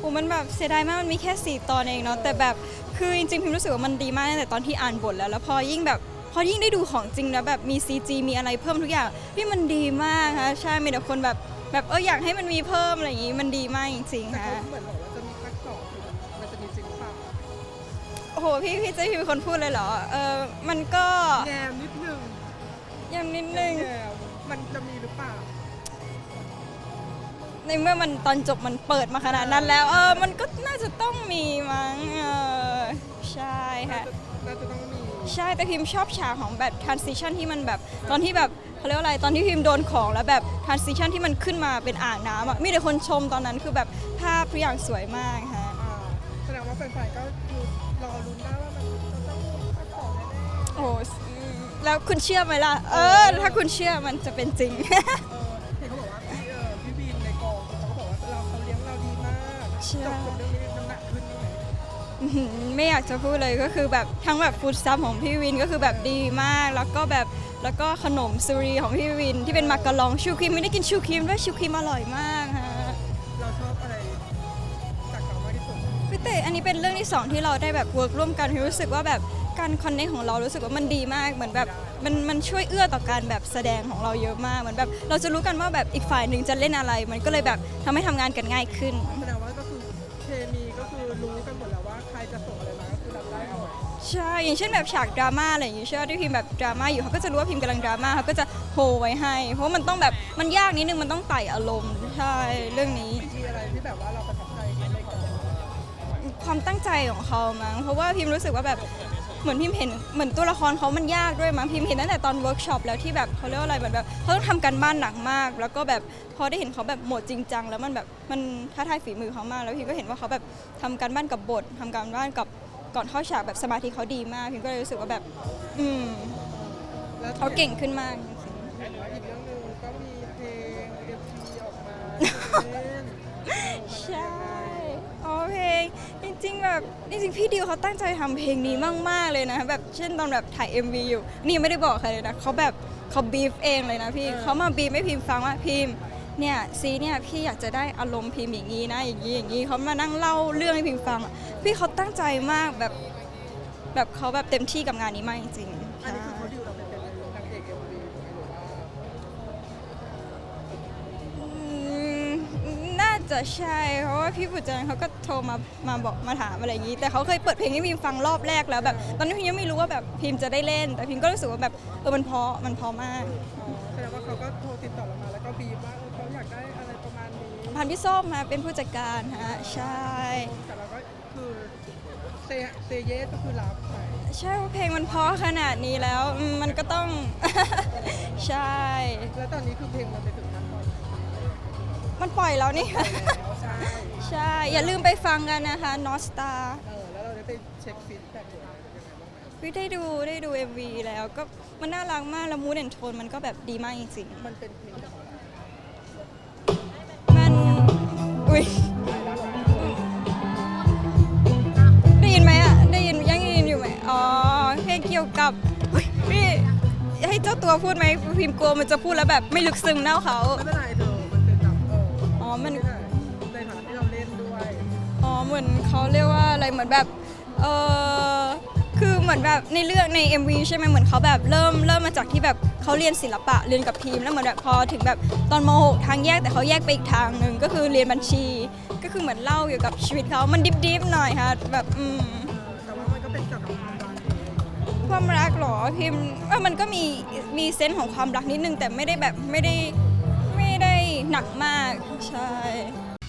โอ้มันแบบเสียดายมากมันมีแค่ 4 ตอนเองเนาะแต่แบบคือจริงๆพิมรู้สึกว่ามันดีมากตั้งแต่ตอนที่อ่านบทแล้วแล้วพอยิ่งแบบพอยิ่งได้ดูของจริงแล้วแบบมี CG มีอะไรเพิ่มทุกอย่างพี่มันดีมากค่ะใช่มีแต่คนแบบแบบเอออยากให้มันมีเพิ่มอะไรอย่างงี้มันดีมากจริงๆแต่ค่ะเขาเหมือนบอกว่าจะมีภาคต่อคือมันจะมีจริงเปล่าโอ้โหพี่พี่เจะพี่เป็นคนพูดเลยเหรอเออมันก็แงมนิดนึงยังนิดนึง แงมมันจะมีหรือเปล่า ในเมื่อมันตอนจบมันเปิดมาขนาดนั้นแล้ว เออ มันก็น่าจะต้องมีมั้งเออใช่ค่ะ น่าจะต้องมี ใช่แต่พิมชอบฉากของแบบ transition ที่มันแบบตอนที่แบบเขาเรียกว่าอะไรตอนที่พิมโดนของแล้วแบบ transition ที่มันขึ้นมาเป็นอ่างน้ำอะมีแต่คนชมตอนนั้นคือแบบภาพทุกอย่างสวยมากฮะอ่าแสดงว่าแฟนๆก็คือรอลุ้นได้ว่ามันจะต้องมีภาคต่อแน่โอ้อืมแล้วคุณเชื่อไหมล่ะ เออ ถ้าคุณเชื่อมันจะเป็นจริง ใช่ไม่อยากจะพูดเลยก็คือแบบทั้งแบบฟู้ดซัมของพี่วินก็คือแบบดีมาก แล้วก็แบบแล้วก็ขนมซูรีของพี่วินที่เป็นมักกะลองชูครีมไม่ได้กินชูครีมด้วยชูครีมอร่อยมากฮะเราชอบอะไรจากเขามากที่สุดพี่เต้อันนี้เป็นเรื่องที่สองที่เราได้แบบเวิร์กร่วมกันพี่รู้สึกว่าแบบการคอนเนคของเรารู้สึกว่ามันดีมากเหมือนแบบมันมันช่วยเอื้อต่อการแบบแสดงของเราเยอะมากเหมือนแบบ เราจะรู้กันว่าแบบอีกฝ่ายหนึ่งจะเล่นอะไร มันก็เลยแบบทำให้ทำงานกันง่ายขึ้นแสดงว่า ใช่อย่างเช่นแบบฉากดราม่าอะไรอย่างงี้ใช่ไหมที่พิมแบบดราม่าอยู่เขาก็จะรู้ว่าพิมกำลังดราม่าเขาก็จะโฮไว้ให้ เพราะมันต้องแบบมันยากนิดนึงมันต้องไต่อารมณ์ใช่เรื่องนี้ มีอะไรที่แบบว่าเราประทับใจในกองความตั้งใจของเขามั้งเพราะว่าพิมรู้สึกว่าแบบเหมือนพิมเห็นเหมือนตัวละครเขามันยากด้วยมั้งพิมเห็นตั้งแต่ตอนเวิร์กช็อปแล้วที่แบบเขาเรียกว่าอะไรเหมือนแบบเขาต้องทำการบ้านหนักมาก แล้วก็แบบพอได้เห็นเขาแบบหมดจริงจังแล้วมันแบบมันท้าทายฝีมือเขามาก แล้วพิมก็เห็นว่าเขาแบบทำการบ้านกับบททำการบ้านกับ ก่อนเข้าฉากแบบสมาธิเขาดีมากพิมก็เลยรู้สึกว่าแบบ อืมแล้วเขาเก่งขึ้นมากจริงเห็นว่าอีกเรื่องหนึงก็มีเพลงเอ็มพีออกมาเล่นๆใช่อ๋อเพลงจริงๆแบบจริงๆพี่ดิวเขาตั้งใจทำเพลงนี้มากๆเลยนะ แบบเช่นตอนแบบถ่าย MV อยู่ นี่ยังไม่ได้บอกใครเลยนะเขาแบบเขาบีฟเองเลยนะพี่เขามาบีฟให้พิมพ์ฟังว่าพิมพ์ เนี่ยซีเนี่ยพี่อยากจะได้อารมณ์พิมพ์อย่างนี้นะอย่างนี้อย่างนี้เขามานั่งเล่าเรื่องให้พิมฟัง พี่เขาตั้งใจมากแบบแบบเขาแบบเต็มที่กับงานนี้มากจริงๆน่าดิวเราเป็นนางเอกเอ็มวีหรือว่าจะใช่เพราะว่าพี่ปุจจันเขาก็โทรมามาบอกมาถามอะไรอย่างนี้ แต่เขาเคยเปิดเพลงให้พิมฟังรอบแรกแล้วแบบตอนนั้นพิมยังไม่รู้ว่าแบบพิมจะได้เล่น แต่พิมก็รู้สึกว่าแบบเออมันเพราะมันเพราะมากแสดงว่าเขาก็โทรติดต่อเรามา ก็บีบว่าเออเขาอยากได้อะไรประมาณนี้พันพี่ส้มมาเป็นผู้จัดการฮะใช่ แต่เราก็คือเซเซเยสก็คือรับไปใช่ว่าเพลงมันเพราะขนาดนี้แล้วอืมมันก็ต้อง ใช่ แล้วตอนนี้คือเพลงมันไปถึงขั้นตอนไหนมันปล่อยแล้วนี่ แล้วใช่ใช่ อย่าลืมไปฟังกันนะคะนอสตาเออแล้วเราได้ไปเช็คฟีดแบ็กยังไงบ้างไหมวิได้ดูได้ดู MV แล้วก็มันน่ารักมาก แล้วมูดแอนโทนมันก็แบบดีมากจริงๆมันเป็นเพลงแบบ อุ้ยได้ยินไหมอะ ได้ยินยังได้ยินอยู่ไหมอ๋อเพลงเกี่ยวกับเฮ้ยพี่ให้เจ้าตัวพูดไหมพิมพ์กลัวมันจะพูดแล้วแบบไม่ลึกซึ้งเน่าเขา ไม่เป็นไรเธอ มันเป็นแบบเอออ๋อ มันไม่ได้ในฐานะที่เราเล่นด้วย อ๋อ เหมือนเขาเรียกว่าอะไร เหมือนแบบ เออคือเห มือนแบบในเรื่องใน MV ใช่ไหมเหมือนเขาแบบเริ่มเริ่มมาจากที่แบบเขาเรียนศิลปะเรียนกับทีมแล้วเหมือนแบบพอถึงแบบตอนม .6 ทางแยกแต่เขาแยกไปอีกทางหนึ่งก็คือเรียนบัญชี ก็คือเหมือนเล่าเกี่ยวกับชีวิตเขามันดิบๆหน่อยค่ะแบบอืมแต่ว่ามันก็เป็นเกี่ยวกับความรักความรักหรอพิมพ์เออมันก็มีมีเซนส์ของความรักนิดนึงแต่ไม่ได้แบบไม่ได้ไม่ได้หนักมากใช่